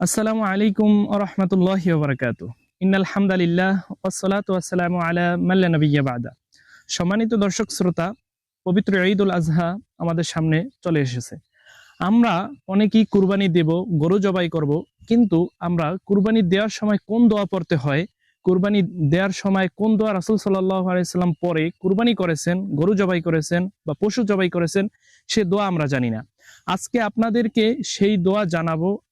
আসসালামু আলাইকুম আরহামতুল্লাহ বারকাত ইন্নাল হামদালিল্লাহ ওয়াসসালাতু ওয়াসসালামু আলা মাল্লা নবিয়্যা বাদা। সম্মানিত দর্শক, শ্রোতা, পবিত্র ঈদ উল আজহা আমাদের সামনে চলে এসেছে। আমরা অনেকেই কুরবানি দেব, গরু জবাই করব, কিন্তু আমরা কুরবানি দেওয়ার সময় কোন দোয়া পড়তে হয়, কুরবানি দেওয়ার সময় কোন দোয়া রাসূল সাল্লাল্লাহু আলাইহি সাল্লাম পরে কুরবানি করেছেন, গরু জবাই করেছেন বা পশু জবাই করেছেন, সে দোয়া আমরা জানি না। আজকে আপনাদেরকে সেই দোয়া জানাব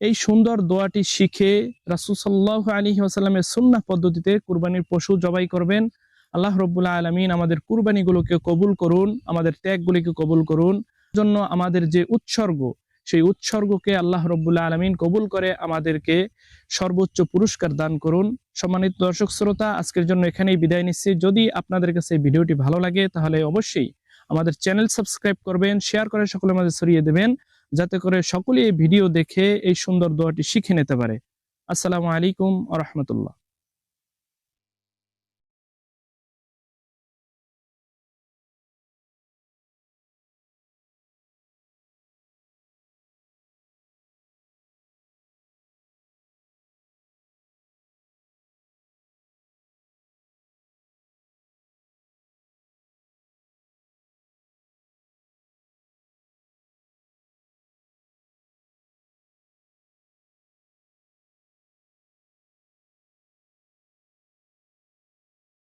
এই সুন্দর দোয়াটি শিখে রাসূল সাল্লাল্লাহু আলাইহি ওয়াসাল্লামের সুন্নাহ পদ্ধতিতে কুরবানির পশু জবাই করবেন। আল্লাহ রব্বুল্লাহ আলমিন আমাদের কুরবানিগুলোকে কবুল করুন, আমাদের ত্যাগগুলিকে কবুল করুন। জন্য আমাদের যে উৎসর্গ, সেই উৎসর্গকে আল্লাহ রব্বুল্লাহ আলমিন কবুল করে আমাদেরকে সর্বোচ্চ পুরস্কার দান করুন। সম্মানিত দর্শক শ্রোতা, আজকের জন্য এখানেই বিদায় নিচ্ছি। যদি আপনাদের কাছে এই ভিডিওটি ভালো লাগে, তাহলে অবশ্যই আমাদের চ্যানেল সাবস্ক্রাইব করবেন, শেয়ার করে সকলের মাঝে ছড়িয়ে দেবেন। যাতে করে সকলে এই ভিডিও দেখে এই সুন্দর দোয়াটি শিখে নিতে পারে। আসসালামু আলাইকুম আ রহমতুল্লাহ।